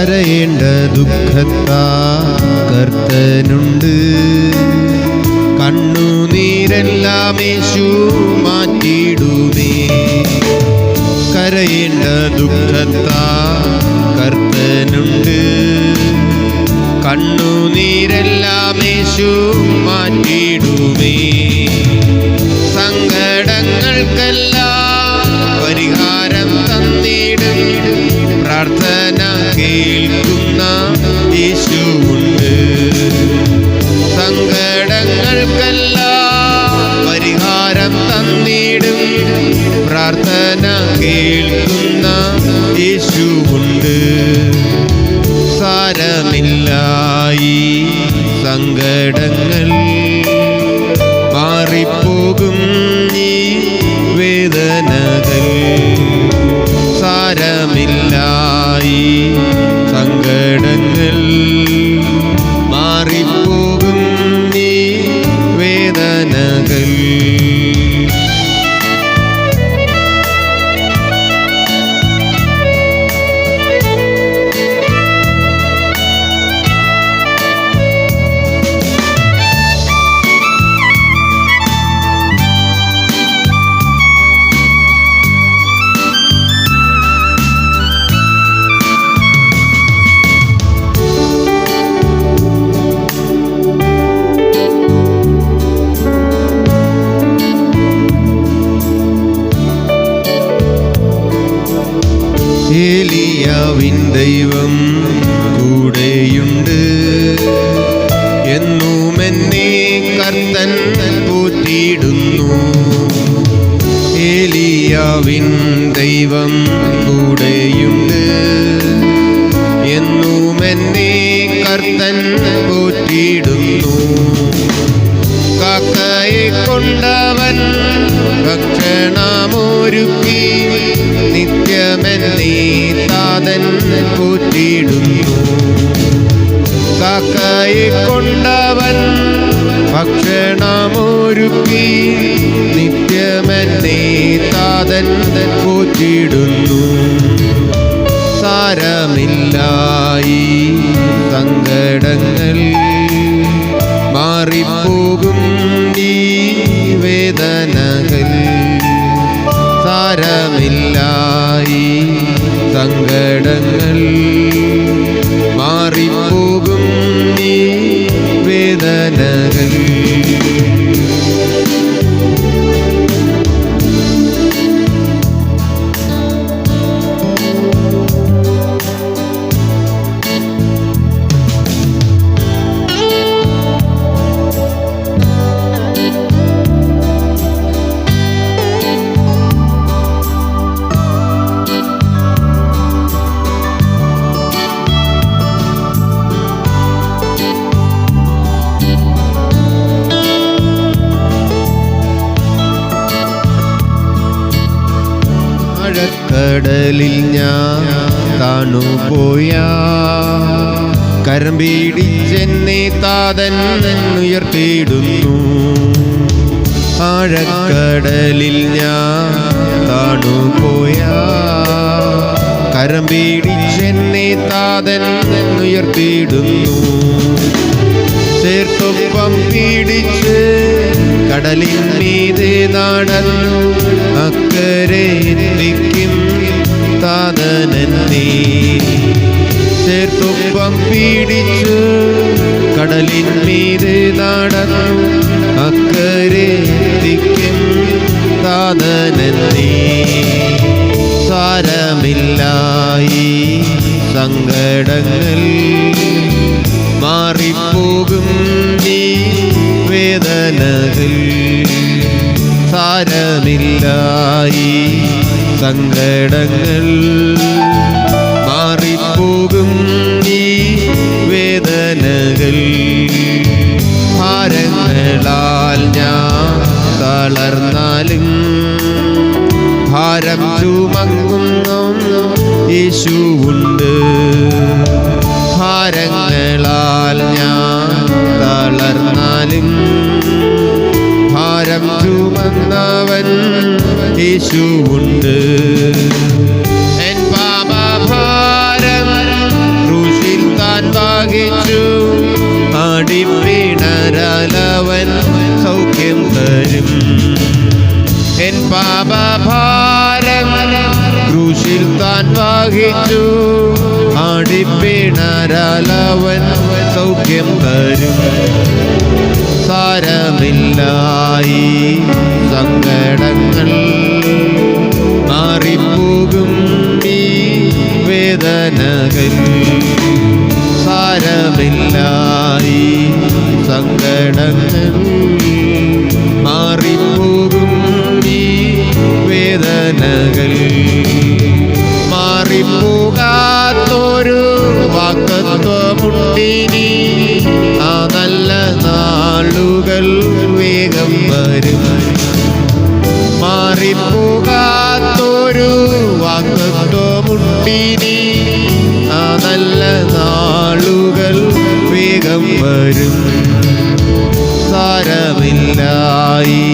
കരയേണ്ട ദുഃഖത്താ കർത്തനുണ്ട് കണ്ണുനീരെല്ലാം യേശു മാറ്റിയിടുമേ. കരയേണ്ട ദുഃഖത്താ കർത്തനുണ്ട് കണ്ണുനീരെല്ലാം യേശു മാറ്റിയിടുമേ. സങ്കടങ്ങൾക്കെല്ലാം പരിഹാരം സാരമില്ലായി സങ്കടങ്ങൾ മാറിപ്പോകും ഈ വേദനകൾ. സാരമില്ലായി ഏലിയാവിൻ ദൈവം കൂടെയുണ്ട്. എന്നും എന്നെ കർത്തൻ പോറ്റിയിടുന്നു. കാക്കയെ കൊണ്ടവൻ ഭക്ഷണമൊരുക്കി നിത്യമെന്നീ താതൻ പോറ്റിയിടുന്നു. കാക്കയെ കൊണ്ടവൻ ഭക്ഷണമൊരുക്കി താതൻ കൂറ്റിടുന്നു സാരമില്ലായി സങ്കടങ്ങൾ മാറിപ്പോകും ഈ വേദനകൾ. സാരമില്ലായി സങ്കടങ്ങൾ ആഴക്കടലിൽ ഞാൻ താണുപോയ കരം പീഡിച്ചെന്നെ താതൻ ഉയർത്തിയിടുന്നു. ആഴക്കടലിൽ ഞാൻ താണുപോയ കരം പീഡിച്ചെന്നെ താതൻ ഉയർത്തിയിടുന്നു. ചേർത്തൊപ്പം പീഡിച്ച് കടലിൻ മീതെ നടന്നു അക്കരെ എത്തിക്കും. താതനന്നേ ചേർത്തൊപ്പം പീഡിച്ച് കടലിൻ മീതെ നടന്നു. അക്കരെ എത്തിക്കും താതനന്നേ സാരമില്ലായി സങ്കടങ്ങൾ മാറിപ്പോകും നീ വേദനകൾ. സാരമില്ലായി സങ്കടങ്ങൾ മാറിപ്പോകും ഈ വേദനകൾ. ഭാരങ്ങളാൽ ഞാൻ തളർന്നാലും ഭാരം ചുമങ്ങുന്നു യേശുവുണ്ട്. ഭാരങ്ങളാൽ ഭാരം ചുമന്നവൻ ഉണ്ട് എൻ പാപഭാരം ക്രൂശിൽ താൻ ഭാഗിച്ചു ആടിപ്പിണരലവൻ സൗഖ്യം തരും. എൻ പാപഭാരം ക്രൂശിൽ താൻ വഹിച്ചു ആടിപ്പിണരലവൻ സൗഖ്യം തരും. സാരമില്ലായി സങ്കടങ്ങൾ മാറിപ്പോകും ഈ വേദനകൾ. സാരമില്ലായി സങ്കടങ്ങൾ മാറിപ്പോകും ഈ വേദനകൾ. മാറിപ്പോകാത്തൊരു വാക്കത്വമുണ്ടിനി വേഗം വരും. മാറിപ്പോകാത്തൊരു വാക്കത്വമുണ്ടിനി ആ നല്ല നാളുകൾ വേഗം വരും. സാരമില്ലായി.